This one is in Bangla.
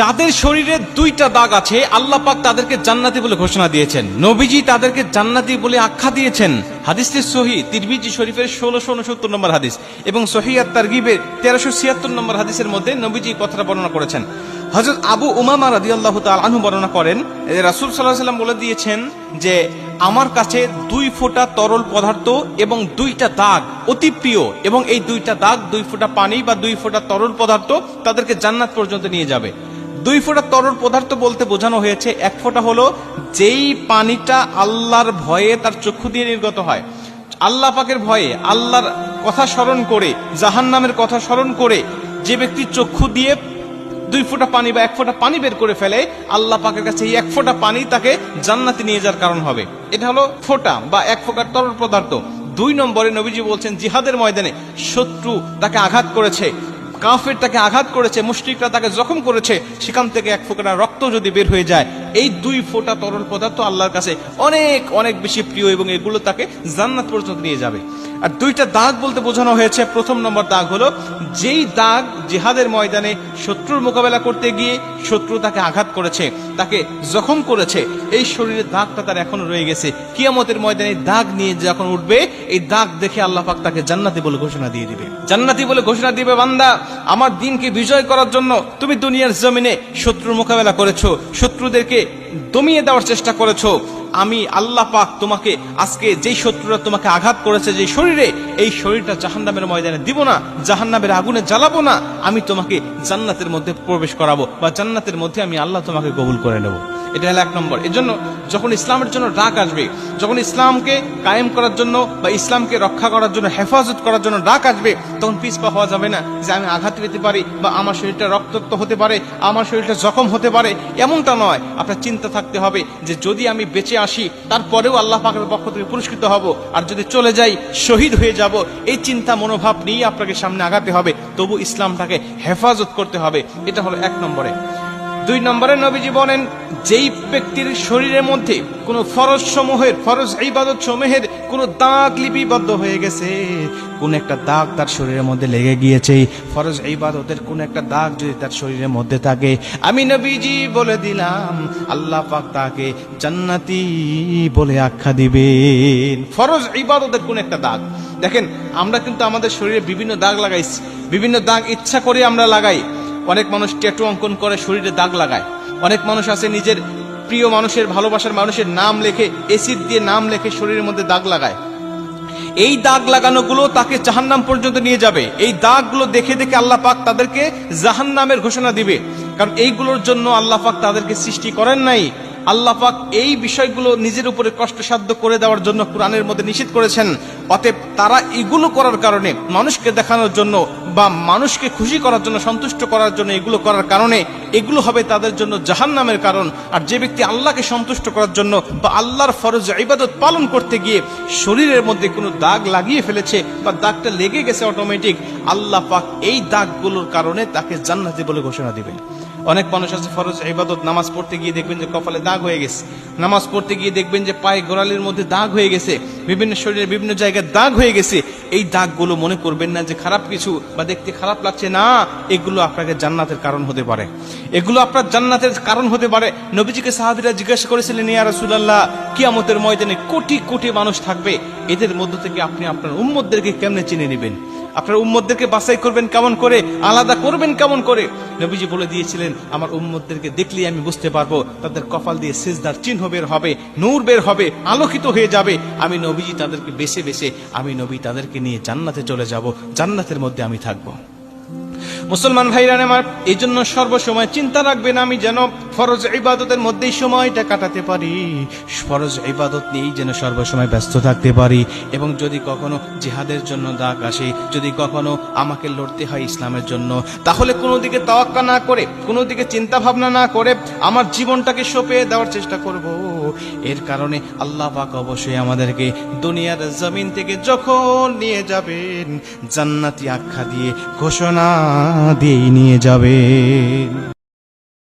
যাদের শরীরে দুইটা দাগ আছে, আল্লাহ পাক তাদেরকে জান্নাতি বলে ঘোষণা দিয়েছেন। নবীজি তাদেরকে জান্নাতি বলে আখ্যা দিয়েছেন। হাদিসটি সহি তিরমিজি শরীফের ষোলোশো উনসত্তর নম্বর হাদিস এবং সহি আর তারগিবের তেরোশো ছিয়াত্তর নম্বর হাদিসের মধ্যে নবীজি কথাটা বর্ণনা করেছেন। হজরত আবু উমামা রাদি আল্লাহ আনহু বর্ণনা করেন রাসুল সাল্লাহ সাল্লাম বলে দিয়েছেন যে, আমার কাছে দুই ফোঁটা তরল পদার্থ এবং দুইটা দাগ অতি প্রিয় এবং এই দুইটা দাগ দুই ফোঁটা পানি বা দুই ফোঁটা তরল পদার্থ তাদেরকে জান্নাত পর্যন্ত নিয়ে যাবে। দুই ফোঁটা তরল পদার্থ বলতে বোঝানো হয়েছে। এক ফোঁটা হলো যেই পানিটা আল্লাহর ভয়ে তার চক্ষু দিয়ে নির্গত হয়। আল্লাহ পাকের ভয়ে, আল্লাহর কথা স্মরণ করে জাহান নামের কথা স্মরণ করে যে ব্যক্তি চক্ষু দিয়ে দুই ফোঁটা পানি বা এক ফোঁটা পানি বের করে ফেলে, আল্লাহ পাকের কাছে এই এক ফোঁটা পানি তাকে জান্নাতে নিয়ে যাওয়ার কারণ হবে। এটা হলো ফোঁটা বা এক ফোঁটার তরল পদার্থ। দুই নম্বরে নবীজি বলছেন, জিহাদের ময়দানে শত্রু তাকে আঘাত করেছে। কাফের তাকে আঘাত করেছে, মুশরিকরা তাকে জখম করেছে, সেখান থেকে এক ফোকরা রক্ত যদি বের হয়ে যায়, এই দুই ফোটা তরল পদার্থ আল্লাহর কাছে অনেক অনেক বেশি প্রিয় এবং এগুলো তাকে জান্নাত পর্যন্ত নিয়ে যাবে। আর দুইটা দাগ বলতে বোঝানো হয়েছে। প্রথম নম্বর দাগ হলো, যেই দাগ জেহাদের ময়দানে শত্রুর মোকাবেলা করতে গিয়ে শত্রু তাকে আঘাত করেছে, তাকে জখম করেছে। এই শরীরের দাগটা তার এখনও রয়ে গেছে। কিয়ামতের ময়দানে দাগ নিয়ে যখন উঠবে, এই দাগ দেখে আল্লাহ পাক তাকে জান্নাতি বলে ঘোষণা দিয়ে দিবে। জান্নাতি বলে ঘোষণা দিবে বান্দা, আমার দিনকে বিজয় করার জন্য তুমি দুনিয়ার জমিনে শত্রুর মোকাবেলা করেছ, শত্রুদেরকে দমিয়ে দেওয়ার চেষ্টা করেছ। আমি আল্লাহ পাক তোমাকে আজকে যেই শত্রুরা তোমাকে আঘাত করেছে যে শরীরে, এই শরীরটা জাহান্নামের ময়দানে দিব না, জাহান্নামের আগুনে জ্বালাবো না, আমি তোমাকে জান্নাতের মধ্যে প্রবেশ করাবো বা জান্নাতের মধ্যে আমি আল্লাহ তোমাকে কবুল করে নেব। এটা হলো এক নম্বর। এর জন্য যখন ইসলামের জন্য ডাক আসবে, যখন ইসলামকে কায়েম করার জন্য বা ইসলামকে রক্ষা করার জন্য, হেফাজত করার জন্য ডাক আসবে, তখন পিছপা হওয়া যাবে না যে আমি আঘাত পেতে পারি বা আমার শরীরটা রক্তাক্ত হতে পারে, আমার শরীরটা জখম হতে পারে। এমনটা নয়। আপনার চিন্তা থাকতে হবে যে যদি আমি বেঁচে আসি, তারপরেও আল্লাহ পাকের পক্ষ থেকে পুরস্কৃত হব। আর যদি চলে যাই, শহীদ হয়ে যাব। এই চিন্তা, মনোভাব নিয়ে আপনাকে সামনে আগাতে হবে। তবু ইসলামটাকে হেফাজত করতে হবে। এটা হলো এক নম্বরে। দুই নম্বরে নবীজি বলেন, যেই ব্যক্তির শরীরের মধ্যে কোন ফরজ সমূহের, ফরজ ইবাদত সমূহের কোন দাগ লিপিবদ্ধ হয়ে গেছে, কোন একটা দাগ তার শরীরের মধ্যে লেগে গিয়েছে, ফরজ ইবাদতের কোন একটা দাগ যদি তার শরীরের মধ্যে থাকে, আমি নবীজি বলে দিলাম, আল্লাহ পাক তাকে জান্নাতি বলে আখ্যা দিবেন। ফরজ ইবাদতের কোন একটা দাগ। দেখেন, আমরা কিন্তু আমাদের শরীরে বিভিন্ন দাগ লাগাইছি, বিভিন্ন দাগ ইচ্ছা করে আমরা লাগাই অনেক মানুষ ট্যাটু অঙ্কন করে, শরীরে দাগ লাগায়। অনেক মানুষ আছে নিজের প্রিয় মানুষের, ভালোবাসার মানুষের নাম লেখে এসিড দিয়ে নাম লেখে শরীরের মধ্যে দাগ লাগায়। এই দাগ লাগানোগুলো তাকে জাহান্নাম পর্যন্ত নিয়ে যাবে। এই দাগগুলো দেখে দেখে আল্লাহ পাক তাদেরকে জাহান্নামের ঘোষণা দিবে। কারণ এইগুলোর জন্য আল্লাহ পাক তাদেরকে সৃষ্টি করেন নাই। আল্লাহ পাক এই বিষয়গুলো নিজের উপরে কষ্টসাধ্য করে দেওয়ার জন্য কোরআনের মধ্যে নিষেধ করেছেন। অতএব তারা এগুলো করার কারণে মানুষকে দেখানোর জন্য বা মানুষকে খুশি করার জন্য, সন্তুষ্ট করার জন্য এগুলো করার কারণে এগুলো হবে তাদের জন্য জাহান নামের কারণ। আর যে ব্যক্তি আল্লাহকে সন্তুষ্ট করার জন্য বা আল্লাহর ফরজ ইবাদত পালন করতে গিয়ে শরীরের মধ্যে কোনো দাগ লাগিয়ে ফেলেছে বা দাগটা লেগে গেছে অটোমেটিক আল্লাহ পাক এই দাগগুলোর কারণে তাকে জান্নাতি বলে ঘোষণা দিবেন। অনেক মানুষ আছে ফরজ ইবাদত, নামাজ পড়তে গিয়ে দেখবেন যে কপালে দাগ হয়ে গেছে। নামাজ পড়তে গিয়ে দেখবেন যে পায়ে গোড়ালির মধ্যে দাগ হয়ে গেছে, বিভিন্ন শরীরের বিভিন্ন জায়গায় দাগ হয়ে গেছে। এই দাগগুলো মনে করবেন না যে খারাপ কিছু বা দেখতে খারাপ লাগছে, না, এগুলো আপনাকে জান্নাতের কারণ হতে পারে। এগুলো আপনার জান্নাতের কারণ হতে পারে। নবীজিকে সাহাবিরা জিজ্ঞাসা করেছিলেন, ইয়া রাসূলুল্লাহ, কিয়ামতের ময়দানে কোটি কোটি মানুষ থাকবে। এদের মধ্য থেকে আপনি আপনার উম্মতদেরকে কেমনে চিনে নেবেন? আপনার উম্মতদেরকে বাছাই করবেন কেমন করে? আলাদা করবেন কেমন করে? নবীজি বলে দিয়েছিলেন, আমার উম্মতদেরকে দেখলেই আমি বুঝতে পারব, তাদের কপাল দিয়ে সেজদার চিহ্ন বের হবে, নূর বের হবে, আলোকিত হয়ে যাবে। আমি নবীজি তাদেরকে বেছে বেছে, আমি নবী তাদেরকে নিয়ে জান্নাতে চলে যাব, জান্নাতের মধ্যে আমি থাকব। মুসলমান ভাইরা আমার এই জন্য সর্বসময় চিন্তা রাখবেন, আমি যেন ফরজ ইবাদতের মধ্যেই সময়টা কাটাতে পারি। ফরজ ইবাদত নিয়েই যেন সর্বসময় ব্যস্ত থাকতে পারি। এবং যদি কখনো জিহাদের জন্য দাগ আসে, যদি কখনো আমাকে লড়তে হয় ইসলামের জন্য, তাহলে কোনো দিকে তাওয়াক্কা না করে, কোনো দিকে চিন্তা ভাবনা না করে আমার জীবনটাকে সঁপে দেওয়ার চেষ্টা করব। এর কারণে আল্লাহ পাক অবশ্যই আমাদেরকে দুনিয়ার জমিন থেকে যখন নিয়ে যাবেন, জান্নাতি আখ্যা দিয়ে ঘোষণা দিয়েই নিয়ে যাবেন।